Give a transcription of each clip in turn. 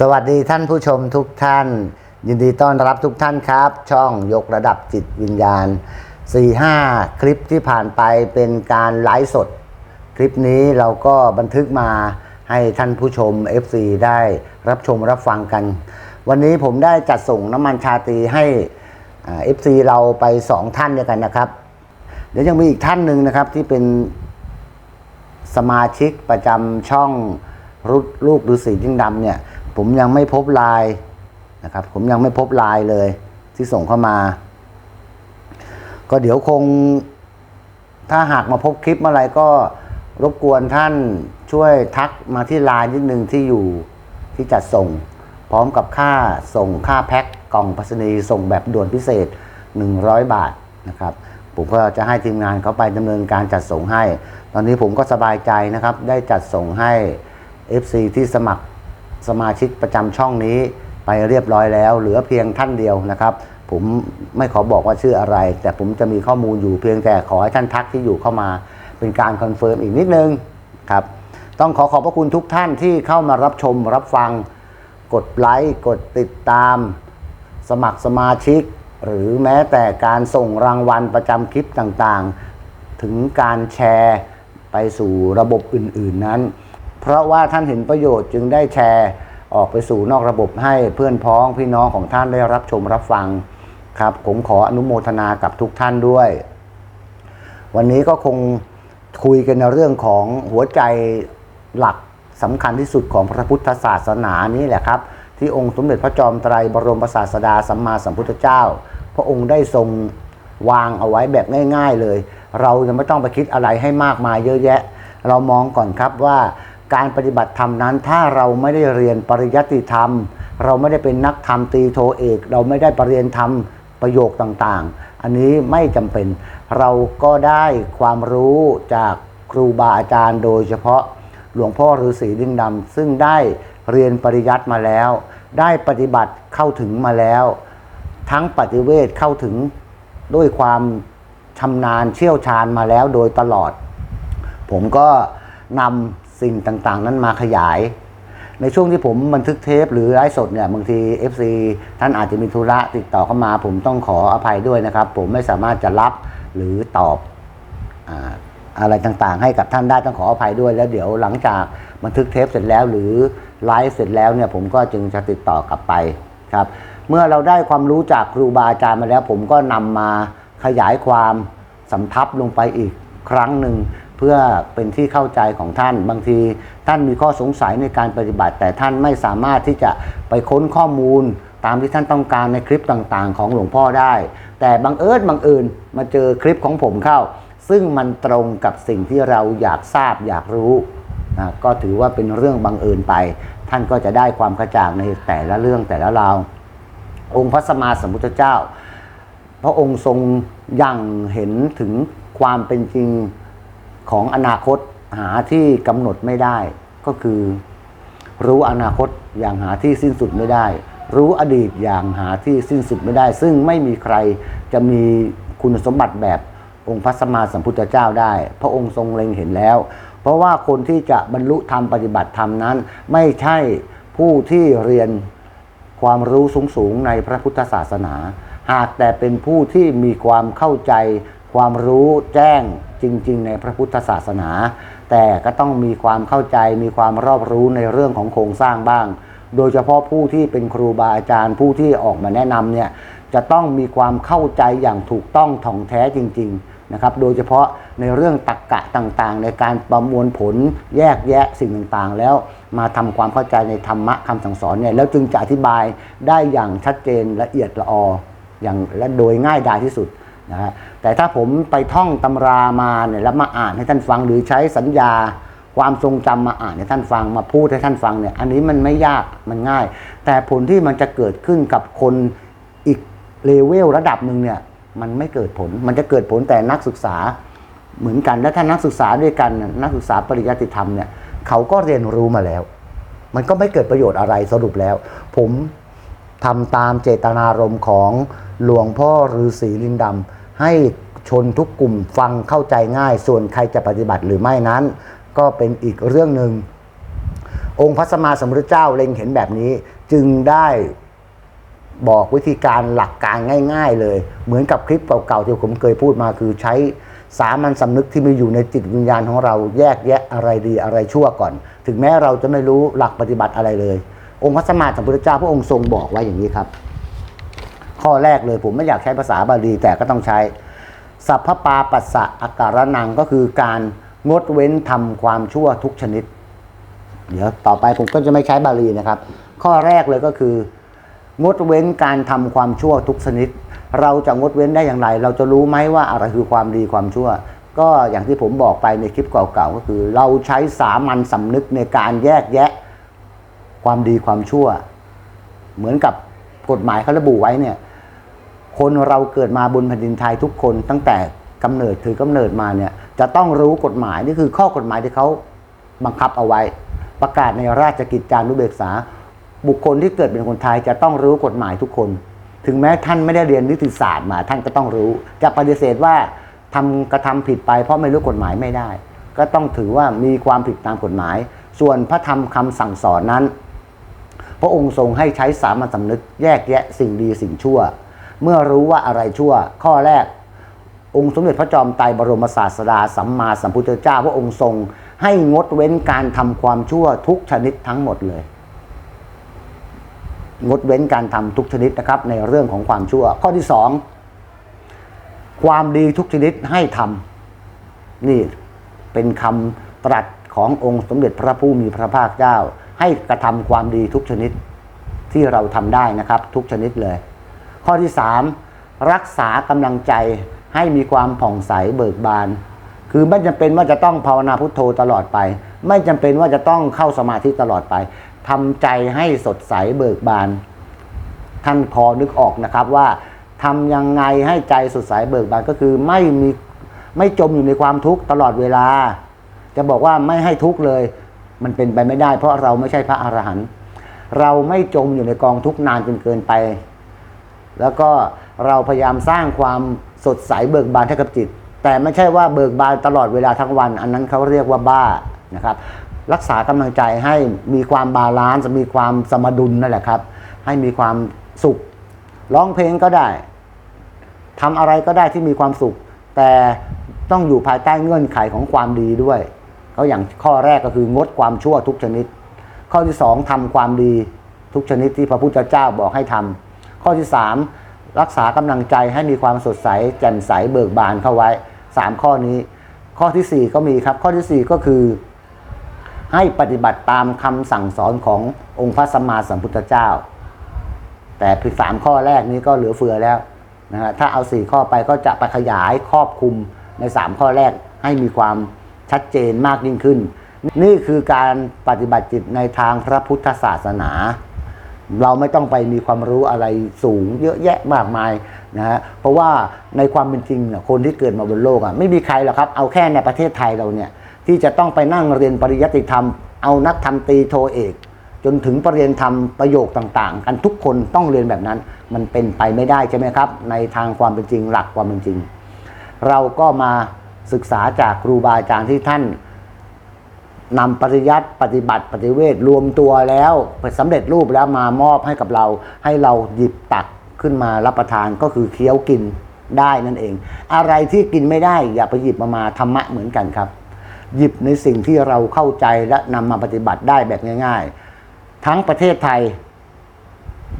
สวัสดีท่านผู้ชมทุกท่าน ยินดีต้อนรับทุกท่านครับ ช่องยกระดับจิตวิญญาณ 4-5 คลิปที่ผ่านไปเป็นการไลฟ์สด คลิปนี้เราก็บันทึกมาให้ท่านผู้ชม FC ได้รับชมรับฟังกัน วันนี้ผมได้จัดส่งน้ำมันชาตีให้อ่า FC เราไป 2 ท่านด้วยกันนะครับ เดี๋ยวยังมีอีกท่านหนึ่งนะครับที่เป็นสมาชิกประจำช่องรุลูกฤาษียิ่งดำเนี่ย ผมยังไม่พบลน์นะครับ ผมยังไม่พบลน์เลย ที่ส่งเข้ามา ก็เดี๋ยวคง ถ้าหากมาพบคลิปเมื่อไรก็รบกวนท่านช่วยทักมาที่ไลน์นิดนึงที่อยู่ที่จัดส่ง พร้อมกับค่าส่งค่าแพ็คกล่องพัสนีส่งแบบด่วนพิเศษ 100 บาทนะครับ ผมก็จะให้ทีมงานเขาไปดำเนินการจัดส่งให้ ตอนนี้ผมก็สบายใจนะครับ ได้จัดส่งให้ FC ที่สมัคร สมาชิกประจำช่องนี้ไปเรียบร้อยแล้ว เหลือเพียงท่านเดียวนะครับ ผมไม่ขอบอกว่าชื่ออะไร แต่ผมจะมีข้อมูลอยู่เพียงแต่ขอให้ท่านทักที่อยู่เข้ามา เป็นการคอนเฟิร์มอีกนิดนึงครับต้องขอขอบพระคุณทุกท่านที่เข้ามารับชมรับฟัง กดไลค์กดติดตาม สมัครสมาชิก หรือแม้แต่การส่งรางวัลประจำคลิปต่างๆ ถึงการแชร์ไปสู่ระบบอื่น ๆนั้น เพราะว่าท่านเห็นประโยชน์จึงได้แชร์ออกไปสู่นอกระบบให้เพื่อนพ้องพี่น้องของท่านได้รับชมรับฟังครับผมขออนุโมทนากับทุกท่านด้วย วันนี้ก็คงคุยกันในเรื่องของหัวใจหลักสำคัญที่สุดของพระพุทธศาสนานี้แหละครับ ที่องค์สมเด็จพระจอมไตรบรมศาสดาสัมมาสัมพุทธเจ้า พระองค์ได้ทรงวางเอาไว้แบบง่าย ๆเลย เราจะไม่ต้องไปคิดอะไรให้มากมายเยอะแยะ เรามองก่อนครับว่า การปฏิบัติธรรมนั้น ถ้าเราไม่ได้เรียนปริยัติธรรม เราไม่ได้เป็นนักธรรมตีโทเอก เราไม่ได้ปรริยนธรรมประโยคต่างๆ อันนี้ไม่จำเป็น เราก็ได้ความรู้จากครูบาอาจารย์โดยเฉพาะหลวงพ่อฤาษีลิงดำซึ่งได้เรียนปริยัติมาแล้ว ได้ปฏิบัติเข้าถึงมาแล้ว ทั้งปฏิเวทเข้าถึงด้วยความชำนาญเชี่ยวชาญมาแล้วโดยตลอด ผมก็นำ สิ่งต่างๆ นั้นมาขยาย ในช่วงที่ผมบันทึกเทปหรือไลฟ์สดเนี่ยบางที FC ท่านอาจจะมีธุระติดต่อเข้ามา ผมต้องขออภัยด้วยนะครับ ผมไม่สามารถจะรับหรือตอบอาอะไรต่างๆ ให้กับท่านได้ต้องขออภัยด้วย แล้วเดี๋ยวหลังจากบันทึกเทปเสร็จแล้ว หรือไลฟ์เสร็จแล้วเนี่ยผมก็จึงจะติดต่อกลับไปครับเมื่อเราได้ความรู้จากครูบาอาจารย์มาแล้ว ผมก็นำมาขยายความสำทับลงไปอีกครั้งหนึ่ง เพื่อเป็นที่เข้าใจของท่าน บางทีท่านมีข้อสงสัยในการปฏิบัติ แต่ท่านไม่สามารถที่จะไปค้นข้อมูลตามที่ท่านต้องการในคลิปต่างๆ ของหลวงพ่อได้ แต่บังเอิญบังเอิญมาเจอคลิปของผมเข้า ซึ่งมันตรงกับสิ่งที่เราอยากทราบอยากรู้นะก็ถือว่าเป็นเรื่องบังเอิญไป ท่านก็จะได้ความกระจ่างในแต่ละเรื่องแต่ละราวองค์พระสมมาสัมพุทธเจ้า พระองค์ทรงยังเห็นถึงความเป็นจริง ของอนาคตหาที่กำหนดไม่ได้ ก็คือ รู้อนาคตอย่างหาที่สิ้นสุดไม่ได้ รู้อดีตอย่างหาที่สิ้นสุดไม่ได้ ซึ่งไม่มีใครจะมีคุณสมบัติแบบองค์พระสัมมาสัมพุทธเจ้าได้ พระองค์ทรงเล็งเห็นแล้ว เพราะว่าคนที่จะบรรลุธรรมปฏิบัติธรรมนั้น ไม่ใช่ผู้ที่เรียนความรู้สูงๆในพระพุทธศาสนา หากแต่เป็นผู้ที่มีความเข้าใจ ความรู้แจ้งจริง ๆ ในพระพุทธศาสนา แต่ก็ต้องมีความเข้าใจมีความรอบรู้ในเรื่องของโครงสร้างบ้าง โดยเฉพาะผู้ที่เป็นครูบาอาจารย์ผู้ที่ออกมาแนะนำเนี่ยจะต้องมีความเข้าใจอย่างถูกต้องถ่องแท้จริง ๆนะครับ โดยเฉพาะในเรื่องตรรกกะต่างๆ ในการประมวลผลแยกแยะสิ่งต่างๆ แล้วมาทำความเข้าใจในธรรมะคำสั่งสอนเนี่ยแล้วจึงจะอธิบายได้อย่างชัดเจนละเอียดละอออย่างและโดยง่ายดายที่สุด นะฮะแต่ถ้าผมไปท่องตำรามาเนี่ยแล้วมาอ่านให้ท่านฟังหรือใช้สัญญาความทรงจำมาอ่านให้ท่านฟังมาพูดให้ท่านฟังเนี่ยอันนี้มันไม่ยากมันง่าย แต่ผลที่มันจะเกิดขึ้นกับคนอีกเลเวลระดับหนึ่งเนี่ยมันไม่เกิดผล มันจะเกิดผลแต่นักศึกษาเหมือนกันและถ้านักศึกษาด้วยกันนักศึกษาปริยัติธรรมเนี่ยเขาก็เรียนรู้มาแล้ว มันก็ไม่เกิดประโยชน์อะไรสรุปแล้ว ผมทำตามเจตนารมณ์ของหลวงพ่อฤาษีลิงดำ ให้ชนทุกกลุ่มฟังเข้าใจง่าย ส่วนใครจะปฏิบัติหรือไม่นั้น ก็เป็นอีกเรื่องหนึ่งองค์พระสัมมาสัมพุทธเจ้าเล็งเห็นแบบนี้ จึงได้บอกวิธีการหลักการง่าย ๆ เลย เหมือนกับคลิปเก่าๆที่ผมเคยพูดมาคือใช้สามัญสำนึกที่มีอยู่ในจิตวิญญาณของเราแยกแยะอะไรดีอะไรชั่วก่อน ถึงแม้เราจะไม่รู้หลักปฏิบัติอะไรเลย องค์พระสัมมาสัมพุทธเจ้าพระองค์ทรงบอกไว้อย่างนี้ครับ ข้อแรกเลย ผมไม่อยากใช้ภาษาบาลีแต่ก็ต้องใช้ สัพพปาปัสสะอาการนังก็คือการงดเว้นทำความชั่วทุกชนิด เดี๋ยวต่อไปผมก็จะไม่ใช้บาลีนะครับ ข้อแรกเลยก็คืองดเว้นการทำความชั่วทุกชนิด เราจะงดเว้นได้อย่างไร เราจะรู้ไหมว่าอะไรคือความดีความชั่ว ก็อย่างที่ผมบอกไปในคลิปเก่าๆก็คือ เราใช้สามัญสำนึกในการแยกแยะความดีความชั่ว เหมือนกับกฎหมายเขาระบุไว้เนี่ย คนเราเกิดมาบนแผ่นดินไทยทุกคนตั้งแต่กำเนิดถือกำเนิดมาเนี่ยจะต้องรู้กฎหมายนี่คือข้อกฎหมายที่เขาบังคับเอาไว้ ประกาศในราชกิจจานุเบกษา บุคคลที่เกิดเป็นคนไทยจะต้องรู้กฎหมายทุกคน ถึงแม้ท่านไม่ได้เรียนนิติศาสตร์มาท่านก็ต้องรู้ จะปฏิเสธว่าทำกระทำผิดไปเพราะไม่รู้กฎหมายไม่ได้ ก็ต้องถือว่ามีความผิดตามกฎหมาย ส่วนพระธรรมคำสั่งสอนนั้น พระองค์ทรงให้ใช้สามัญสำนึกแยกแยะสิ่งดีสิ่งชั่ว เมื่อรู้ว่าอะไรชั่ว ข้อแรก องค์สมเด็จพระจอมไตรบรมศาสดาสัมมาสัมพุทธเจ้าพระองค์ทรง ให้งดเว้นการทำความชั่วทุกชนิดทั้งหมดเลย งดเว้นการทำทุกชนิดนะครับ ในเรื่องของความชั่ว ข้อที่สองความดีทุกชนิดให้ทำนี่เป็นคำตรัสขององค์สมเด็จพระผู้มีพระภาคเจ้า ให้กระทำความดีทุกชนิดที่เราทำได้นะครับ ทุกชนิดเลย ข้อที่สามรักษากำลังใจให้มีความผ่องใสเบิกบาน คือไม่จำเป็นว่าจะต้องภาวนาพุทโธตลอดไป ไม่จำเป็นว่าจะต้องเข้าสมาธิตลอดไปทำใจให้สดใสเบิกบาน ท่านพอนึกออกนะครับว่าทำยังไงให้ใจสดใสเบิกบานก็คือไม่มีไม่จมอยู่ในความทุกข์ตลอดเวลา จะบอกว่าไม่ให้ทุกข์เลย มันเป็นไปไม่ได้ เพราะเราไม่ใช่พระอรหันต์เราไม่จมอยู่ในกองทุกข์นานจนเกินไป แล้วก็เราพยายามสร้างความสดใสเบิกบานให้กับจิต แต่ไม่ใช่ว่าเบิกบานตลอดเวลาทั้งวัน อันนั้นเขาเรียกว่าบ้านะครับรักษากำลังใจให้มีความบาลานซ์มีความสมดุลนั่นแหละครับ ให้มีความสุขร้องเพลงก็ได้ทำอะไรก็ได้ที่มีความสุข แต่ต้องอยู่ภายใต้เงื่อนไขของความดีด้วยก็อย่างข้อแรกก็คืองดความชั่วทุกชนิด ข้อที่สองทำความดีทุกชนิดที่พระพุทธเจ้าบอกให้ทำ ข้อที่สามรักษากำลังใจให้มีความสดใส แจ่มใสเบิกบานเข้าไว้สามข้อนี้ ข้อที่สี่ก็มีครับ ข้อที่สี่ก็คือ ให้ปฏิบัติตามคำสั่งสอนขององค์พระสัมมาสัมพุทธเจ้า แต่เพียงสามข้อแรกนี้ก็เหลือเฟือแล้วนะฮะถ้าเอาสี่ข้อไปก็จะไปขยายครอบคลุมในสามข้อแรกให้มีความชัดเจนมากยิ่งขึ้น นี่คือการปฏิบัติจิตในทางพระพุทธศาสนา เราไม่ต้องไปมีความรู้อะไรสูงเยอะแยะมากมายนะฮะเพราะว่าในความเป็นจริงเนี่ยคนที่เกิดมาบนโลกอะไม่มีใครหรอกครับ เอาแค่ในประเทศไทยเราเนี่ยที่จะต้องไปนั่งเรียนปริยัติธรรม เอานักธรรมตีโทเอก จนถึงปรริญญาธรรมประโยคต่างๆ กันทุกคนต้องเรียนแบบนั้น มันเป็นไปไม่ได้ใช่ไหมครับ ในทางความเป็นจริงหลักความเป็นจริง เราก็มาศึกษาจากครูบาอาจารย์ที่ท่าน นำปริยัติปฏิบัติปฏิเวทรวมตัวแล้วสำเร็จรูปแล้วมามอบให้กับเรา ให้เราหยิบตักขึ้นมารับประทานก็คือเคี้ยวกินได้นั่นเอง อะไรที่กินไม่ได้อย่าไปหยิบมามาธรรมะเหมือนกันครับ หยิบในสิ่งที่เราเข้าใจและนำมาปฏิบัติได้แบบง่าย ๆ ทั้งประเทศไทย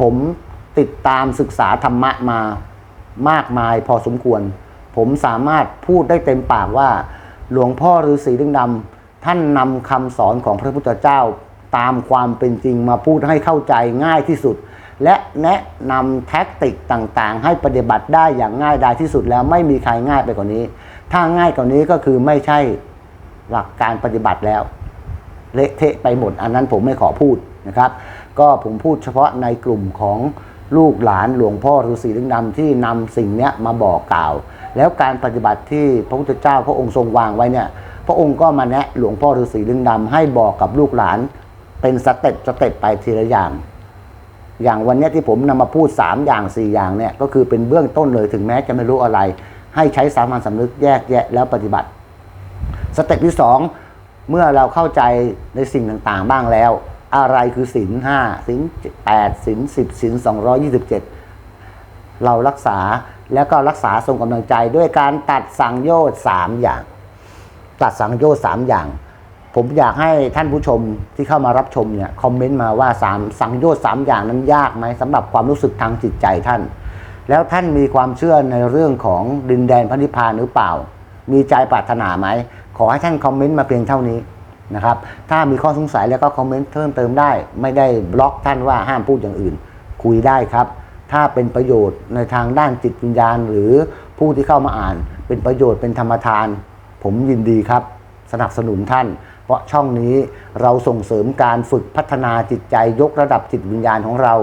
ผมติดตามศึกษาธรรมะมามากมายพอสมควร ผมสามารถพูดได้เต็มปากว่า หลวงพ่อฤาษีดึงดำ ท่านนำคำสอนของพระพุทธเจ้าตามความเป็นจริงมาพูดให้เข้าใจง่ายที่สุด และแนะนำแท็กติกต่างๆ ให้ปฏิบัติได้อย่างง่ายดายที่สุดแล้วไม่มีใครง่ายไปกว่านี้ ถ้าง่ายกว่านี้ก็คือไม่ใช่หลักการปฏิบัติแล้วเละเทะไปหมด อันนั้นผมไม่ขอพูดนะครับ ก็ผมพูดเฉพาะในกลุ่มของลูกหลานหลวงพ่อฤาษีลิงดำที่นำสิ่งนี้มาบอกกล่าว แล้วการปฏิบัติที่พระพุทธเจ้าพระองค์ทรงวางไว้เนี่ย พระองค์ก็มาแนะหลวงพ่อฤาษีลิงดำให้บอกกับลูกหลาน เป็นสเต็ปสเต็ปไปทีละอย่าง อย่างวันนี้ที่ผมนำมาพูด 3 อย่าง 4 อย่างเนี่ยก็คือเป็นเบื้องต้นเลยถึงแม้จะไม่รู้อะไร ให้ใช้สามัญสำนึกแยกแยะแล้วปฏิบัติ สเต็ปที่สองเมื่อเราเข้าใจในสิ่งต่างๆ บ้างแล้ว อะไรคือศีลห้าศีลแปดศีลสิบศีลสองร้อยี่สิบเจ็ดเรารักษาแล้วก็รักษาทรงกำลังใจด้วยการตัดสังโยชน์สามอย่าง ตัดสังโยชน์สามอย่าง ผมอยากให้ท่านผู้ชมที่เข้ามารับชมเนี่ยคอมเมนต์มาว่าสามสังโยชน์สามอย่างนั้นยากไหมสำหรับความรู้สึกทางจิตใจท่าน แล้วท่านมีความเชื่อในเรื่องของดินแดนพระนิพพานหรือเปล่า มีใจปรารถนาไหมขอให้ท่านคอมเมนต์มาเพียงเท่านี้นะครับ ถ้ามีข้อสงสัยแล้วก็คอมเมนต์เพิ่มเติมได้ ไม่ได้บล็อกท่านว่าห้ามพูดอย่างอื่น คุยได้ครับ ถ้าเป็นประโยชน์ในทางด้านจิตวิญญาณ หรือผู้ที่เข้ามาอ่าน เป็นประโยชน์เป็นธรรมทาน ผมยินดีครับสนับสนุนท่าน เพราะช่องนี้เราส่งเสริมการฝึกพัฒนาจิตใจยกระดับจิตวิญญาณของเรา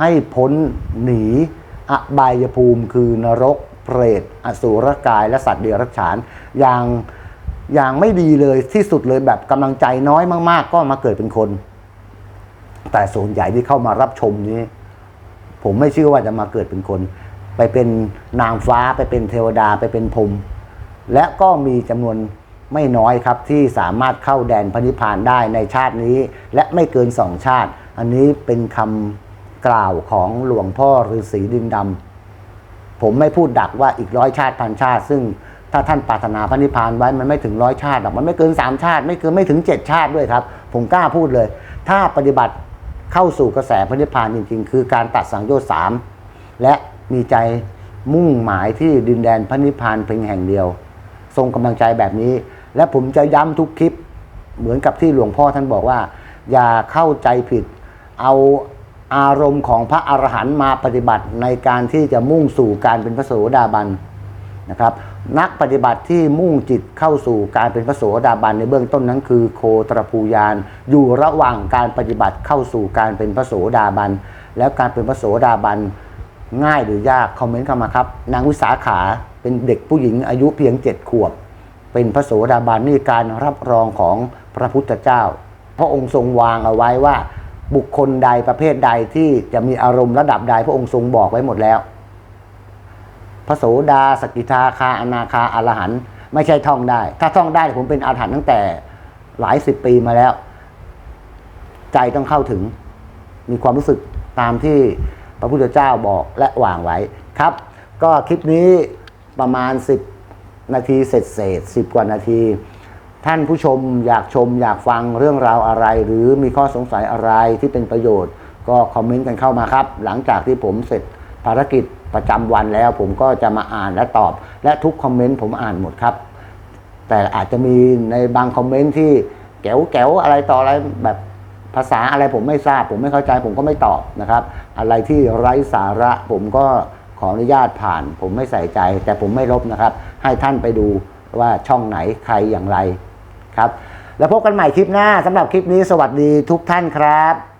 ให้พ้นหนีอบายภูมิคือนรกเปรตอสูรกายและสัตว์เดรัจฉาน อย่างอย่างไม่ดีเลยที่สุดเลยแบบกำลังใจน้อยมาก ๆ ก็มาเกิดเป็นคน แต่ส่วนใหญ่ที่เข้ามารับชมนี้ ผมไม่เชื่อว่าจะมาเกิดเป็นคน ไปเป็นนางฟ้าไปเป็นเทวดาไปเป็นพรหม และก็มีจำนวนไม่น้อยครับที่สามารถเข้าแดนพระนิพพานได้ในชาตินี้ และไม่เกินสองชาติ อันนี้เป็นคำกล่าวของหลวงพ่อฤาษีดินดำผมไม่พูดดักว่าอีกร้อยชาติพันชาติ ซึ่งถ้าท่านปรารถนาพระนิพพานไว้มันไม่ถึงร้อยชาติหรอกมันไม่เกินสามชาติ ไม่เกินไม่ถึงเจ็ดชาติด้วยครับ ผมกล้าพูดเลย ถ้าปฏิบัติเข้าสู่กระแสพระนิพพานจริง ๆ คือการตัดสังโยชน์สามและมีใจมุ่งหมายที่ดินแดนพระนิพพานเพียงแห่งเดียว ทรงกำลังใจแบบนี้ และผมจะย้ำทุกคลิป เหมือนกับที่หลวงพ่อท่านบอกว่า อย่าเข้าใจผิด เอาอารมณ์ของพระอรหันต์มาปฏิบัติในการที่จะมุ่งสู่การเป็นพระโสดาบันนะครับนักปฏิบัติที่มุ่งจิตเข้าสู่การเป็นพระโสดาบันในเบื้องต้นนั้นคือโคตรภูยานอยู่ระหว่างการปฏิบัติเข้าสู่การเป็นพระโสดาบัน แล้วการเป็นพระโสดาบันง่ายหรือยากคอมเมนต์เข้ามาครับ นางวิสาขา เป็นเด็กผู้หญิงอายุเพียงเจ็ดขวบ เป็นพระโสดาบันนี่การรับรองของพระพุทธเจ้า พระองค์ทรงวางเอาไว้ว่า บุคคลใดประเภทใดที่จะมีอารมณ์ระดับใดพระองค์ทรงบอกไว้หมดแล้ว พระโสดาสกิทาคาอนาคาอรหันต์ไม่ใช่ท่องได้ ถ้าท่องได้ผมเป็นอาถรรพ์ตั้งแต่หลายสิบปีมาแล้ว ใจต้องเข้าถึง มีความรู้สึกตามที่พระพุทธเจ้าบอกและวางไว้ครับ ก็คลิปนี้ ประมาณ 10 นาทีเสร็จเศษสิบกว่านาที ท่านผู้ชมอยากชมอยากฟังเรื่องราวอะไร หรือมีข้อสงสัยอะไรที่เป็นประโยชน์ ก็คอมเมนต์กันเข้ามาครับ หลังจากที่ผมเสร็จภารกิจประจำวันแล้ว ผมก็จะมาอ่านและตอบ และทุกคอมเมนต์ผมอ่านหมดครับ แต่อาจจะมีในบางคอมเมนต์ที่แก๋วแก๋วอะไรต่ออะไรแบบภาษาอะไรผมไม่ทราบ ผมไม่เข้าใจผมก็ไม่ตอบนะครับ อะไรที่ไร้สาระผมก็ ออนุญาตผ่าน ผมไม่ใส่ใจ แต่ผมไม่ลบนะครับ ให้ท่านไปดูว่าช่องไหนใครอย่างไรครับ แล้วพบกันใหม่คลิปหน้าสำหรับคลิปนี้สวัสดีทุกท่านครับ